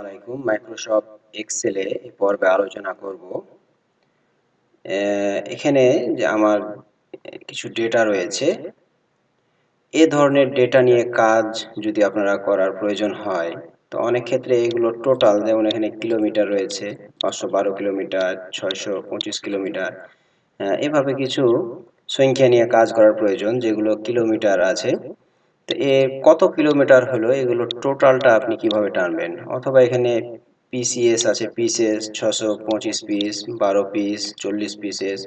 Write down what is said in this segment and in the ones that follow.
আলাইকুম। মাইক্রোসফট এক্সেলে এই পর্বে আলোচনা করব। এখানে যে আমার কিছু ডেটা রয়েছে, এ ধরনের ডেটা নিয়ে কাজ যদি আপনারা করার প্রয়োজন হয়, তো অনেক ক্ষেত্রে এগুলো টোটাল যেমন এখানে কিলোমিটার রয়েছে, পাঁচশো বারো কিলোমিটার, ছয়শো পঁচিশ কিলোমিটার এভাবে কিছু সংখ্যা নিয়ে কাজ করার প্রয়োজন, যেগুলো কিলোমিটার আছে। এ কত কিলোমিটার হলো? এগুলো টোটালটা আপনি কীভাবে টানবেন? অথবা এখানে পিসিএস আছে পিসেস ছশো পঁচিশ পিস বারো পিস চল্লিশ পিসেস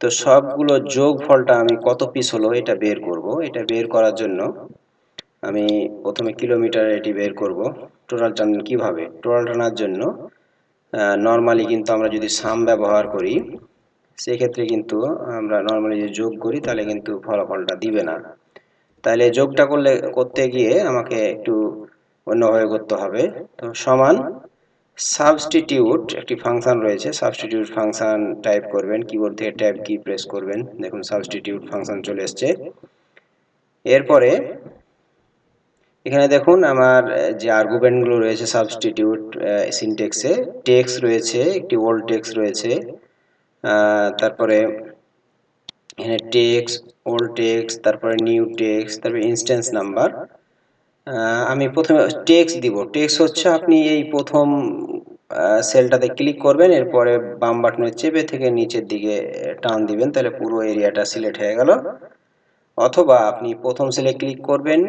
তো সবগুলো যোগ ফলটা আমি কত পিস হলো এটা বের করব। এটা বের করার জন্য আমি প্রথমে কিলোমিটার এটি বের করব। টোটাল টানবেন কীভাবে? টোটাল টানার জন্য নর্মালি কিন্তু আমরা যদি সাম ব্যবহার করি, সেক্ষেত্রে কিন্তু আমরা নর্মালি যদি যোগ করি, তাহলে কিন্তু ফলাফলটা দিবে না। তাহলে যোগটা করলে, করতে গিয়ে আমাকে একটু অন্যভাবে করতে হবে। তো সমান সাবস্টিটিউট একটি ফাংশন রয়েছে। সাবস্টিটিউট ফাংশন টাইপ করবেন কিবোর্ড থেকে ট্যাব কি প্রেস করবেন। দেখুন সাবস্টিটিউট ফাংশন চলে এসছে। এরপরে এখানে দেখুন আমার যে আর্গুমেন্টগুলো রয়েছে সাবস্টিটিউট সিনটেক্সে টেক্স রয়েছে, একটি ওল্ড টেক্স রয়েছে। তারপরে এখানে টেক্স ওল্ড টেক্স তারপরে নিউ টেক্স তারপরে ইনস্ট্যান্স নাম্বার আমি প্রথমে টেক্স দিব। টেক্স হচ্ছে আপনি এই প্রথম সেলটাতে ক্লিক করবেন, এরপরে বাম বাটনে চেপে থেকে নিচের দিকে টান দিবেন, তাহলে পুরো এরিয়াটা সিলেক্ট হয়ে গেল। অথবা আপনি প্রথম সেলে ক্লিক করবেন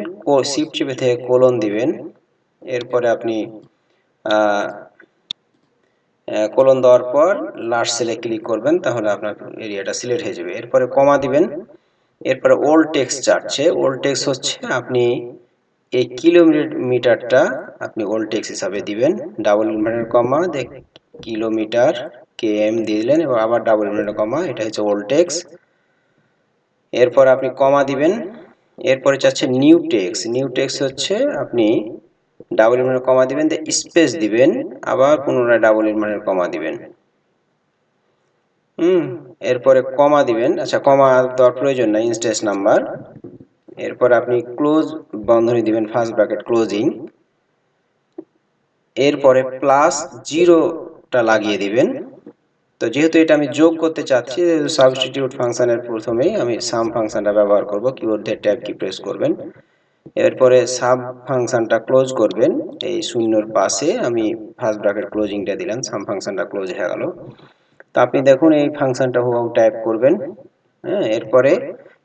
শিফট চেপে থেকে কোলন দিবেন। এরপরে আপনি কোলন দেওয়ার পর লাস্ট সেলে ক্লিক করবেন, তাহলে আপনার এরিয়াটা সিলেক্ট হয়ে যাবে। এরপরে কমা দিবেন। এরপরে ওল্ড টেক্স চাচ্ছে ওল্ড টেক্স হচ্ছে আপনি এই কিলোমিটারটা আপনি ওল্ড টেক্স হিসাবে দিবেন। Double inverted comma kilometre K M দিয়ে দিলেন এবং আবার ডাবল ইনভার্টার কমা এটা হচ্ছে ওল্ড টেক্স এরপর আপনি কমা দিবেন। এরপরে চাচ্ছে নিউ টেক্স নিউ টেক্স হচ্ছে আপনি ডাবল ইনভার্টার কমা দিবেন স্পেস দিবেন, আবার পুনরায় ডাবল ইনভার্টার কমা দিবেন। হুম। এরপরে কমা দিবেন। আচ্ছা কমা দেওয়ার প্রয়োজন না ইনস্টেন্স নাম্বার। এরপর আপনি ক্লোজ বন্ধনী দিবেন, ফার্স্ট ব্র্যাকেট ক্লোজিং। এরপরে প্লাস জিরোটা লাগিয়ে দিবেন। তো যেহেতু এটা আমি যোগ করতে চাচ্ছি, সাবস্টিটিউট ফাংশনের প্রথমেই আমি সাম ফাংশনটা ব্যবহার করব, কিবোর্ড দিয়ে ট্যাব কি প্রেস করবেন। এরপরে সাব ফাংশনটা ক্লোজ করবেন, এই শূন্যর পাশে আমি ফার্স্ট ব্র্যাকেট ক্লোজিংটা দিলাম, সাম ফাংশনটা ক্লোজ হয়ে গেল। তো আপনি দেখুন এই ফাংশনটা হুবহু টাইপ করবেন। হ্যাঁ এরপরে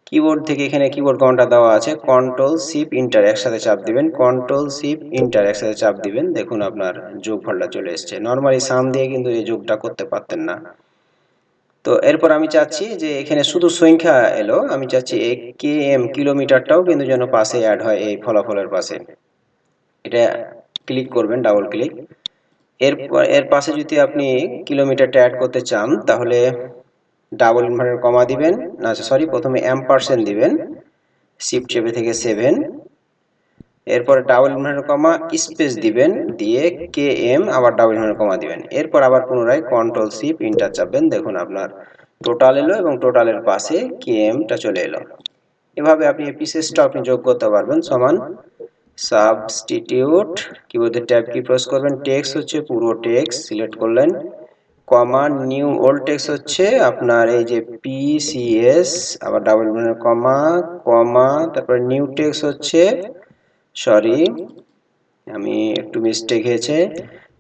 কিবোর্ড থেকে এখানে কিবোর্ড কমান্ডটা দেওয়া আছে। কন্ট্রোল সিপ ইন্টার একসাথে চাপ দিবেন। কন্ট্রোল সিপ ইন্টার একসাথে চাপ দিবেন। দেখুন আপনার যোগফলটা চলে এসছে। নর্মালি সাম দিয়ে কিন্তু এই যোগটা করতে পারতেন না। তো এরপর আমি চাচ্ছি যে এখানে শুধু সংখ্যা এলো। আমি চাচ্ছি এ কে এম কিলোমিটারটাও কিন্তু যেন পাশে অ্যাড হয় এই ফলাফলের পাশে। এটা ক্লিক করবেন ডাবল ক্লিক এরপর এর পাশে যদি আপনি কিলোমিটারটা অ্যাড করতে চান, তাহলে ডাবল ইনভার্টার কমা দিবেন, না সরি প্রথমে এম পার্সেন্ট দিবেন শিফট চেপে থেকে সেভেন এরপর ডাবল ইনভার্টার কমা স্পেস দিবেন, দিয়ে কে এম আবার ডাবল ইনভার্টার কমা দিবেন। এরপর আবার পুনরায় কন্ট্রোল শিপ ইন্টার চাপবেন, দেখুন আপনার টোটাল এলো এবং টোটালের পাশে কে এমটা চলে এলো। এভাবে আপনি পিসেসটা আপনি যোগ করতে পারবেন, সমান সাবস্টিটিউট কিবোর্ডে ট্যাব কি প্রেস করবেন টেক্স হচ্ছে পুরো টেক্স সিলেক্ট করলেন কমা নিউ ওল্ড টেক্স হচ্ছে আপনার এই যে পিসিএস আবার ডাবল কমা কমা তারপর নিউ টেক্স হচ্ছে সরি আমি একটু মিস্টেক হয়েছে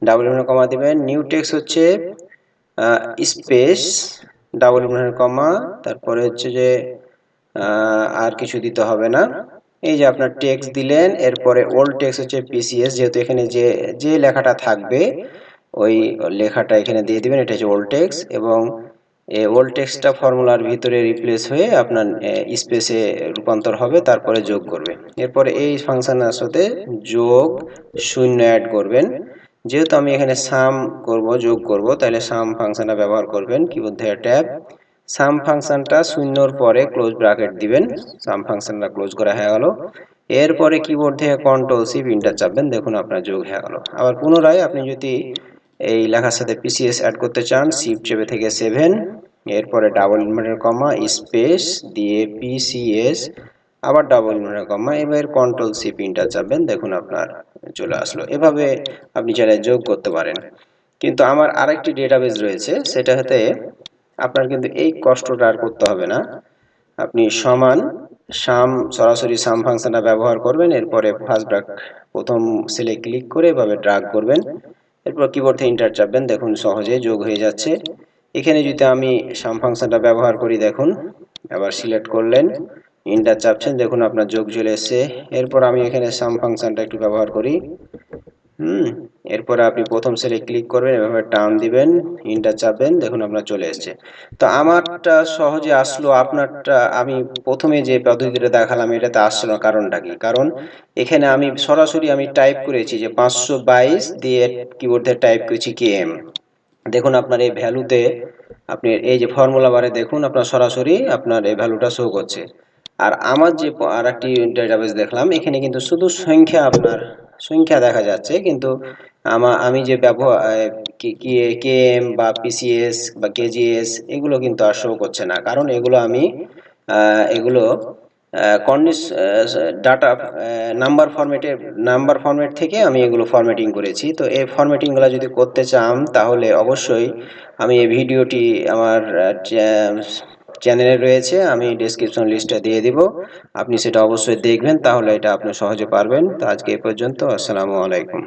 ডাবল কমা দিবেন নিউ টেক্স হচ্ছে স্পেস ডাবল কমা তারপরে হচ্ছে যে আর কিছু দিতে হবে না। এই যে আপনার টেক্স দিলেন, এরপরে ওল্ড টেক্স হচ্ছে পিসিএস যেহেতু এখানে যে যে লেখাটা থাকবে, ওই লেখাটা এখানে দিয়ে দিবেন, এটা হচ্ছে ওল্ড টেক্স এবং এই ওল্ড টেক্সটটা ফর্মুলার ভিতরে রিপ্লেস হয়ে আপনার স্পেসে রূপান্তর হবে, তারপরে যোগ করবে এরপরে এই ফাংশনের সাথে যোগ শূন্য অ্যাড করবেন। যেহেতু আমি এখানে সাম করব, যোগ করব, তাহলে সাম ফাংশনটা ব্যবহার করবেন কিবোর্ড থেকে ট্যাব সাম ফাংশনটা শূন্যর পরে ক্লোজ ব্র্যাকেট দিবেন। সাম ফাংশনটা ক্লোজ করা হয়ে গেল। এরপরে কিবোর্ড থেকে কন্ট্রোল সি ইন্টার চাপবেন। দেখুন আপনার যোগ হয়ে গেল। আবার পুনরায় আপনি যদি এই লেখার সাথে পিসিএস অ্যাড করতে চান শিফট চেপে থেকে সেভেন এরপরে ডাবল ইনভার্টার কমা স্পেস দিয়ে পিসিএস আবার ডাবল ইনভার্টার কমা এবার কন্ট্রোল সি পিনটা চাপবেন। দেখুন আপনার চলে আসলো। এভাবে আপনি চাইলে যোগ করতে পারেন। কিন্তু আমার আরেকটি ডেটাবেস রয়েছে। সেটা হতে আপনার কিন্তু এই কষ্টটা আর করতে হবে না। আপনি সমান সাম, সরাসরি সাম ফাংশনটা ব্যবহার করবেন, এরপরে ফার্স্ট ব্রাক প্রথম সেলে ক্লিক করে এভাবে ড্রাগ করবেন। এরপর কিবোর্ড থেকে ইন্টার চাপবেন, দেখুন সহজে যোগ হয়ে যাচ্ছে। এখানে যদি আমি সাম ফাংশনটা ব্যবহার করি, দেখুন, আবার সিলেক্ট করলেন ইন্টার চাপছেন, দেখুন আপনার যোগ চলে এসছে। এরপর আমি এখানে সাম ফাংশনটা একটু ব্যবহার করি। হুম এরপরে আপনি প্রথম সেলে ক্লিক করবেন, এভাবে টান দিবেন ইন্টার চাপবেন, দেখুন আপনার চলে এসছে। তো আমারটা সহজে আসলো, আপনারটা আমি প্রথমে যে পদ্ধতিটা দেখালাম, এটাতে আসছে না, কারণটা কি? কারণ এখানে আমি সরাসরি আমি টাইপ করেছি যে পাঁচশো বাইশ দিয়ে কিবোর্ড টাইপ করেছি কে এম দেখুন আপনার এই ভ্যালুতে আপনি এই যে ফর্মুলা বারে দেখুন, আপনার সরাসরি আপনার এই ভ্যালুটা শো করছে। আর আমার যে আর একটি ডেটাবেস দেখলাম, এখানে কিন্তু শুধু সংখ্যা আপনার সংখ্যা দেখা যাচ্ছে কিন্তু আমি যে ব্যবহার কে এম বা পিসিএস বা কেজিএস এগুলো কিন্তু আর শো করছে না। কারণ এগুলো আমি এগুলো কন্ডিস ডাটা নাম্বার ফরম্যাটের নাম্বার ফরম্যাট থেকে আমি এগুলো ফরম্যাটিং করেছি। তো এই ফরম্যাটিংগুলো যদি করতে চান তাহলে অবশ্যই আমি এই ভিডিওটি আমার চ্যানেলে রয়েছে, আমি ডিসক্রিপশন লিস্টটা দিয়ে দিব। আপনি সেটা অবশ্যই দেখবেন, তাহলে এটা আপনি সহজে পারবেন। তো আজকে এ পর্যন্ত, আসসালামু আলাইকুম।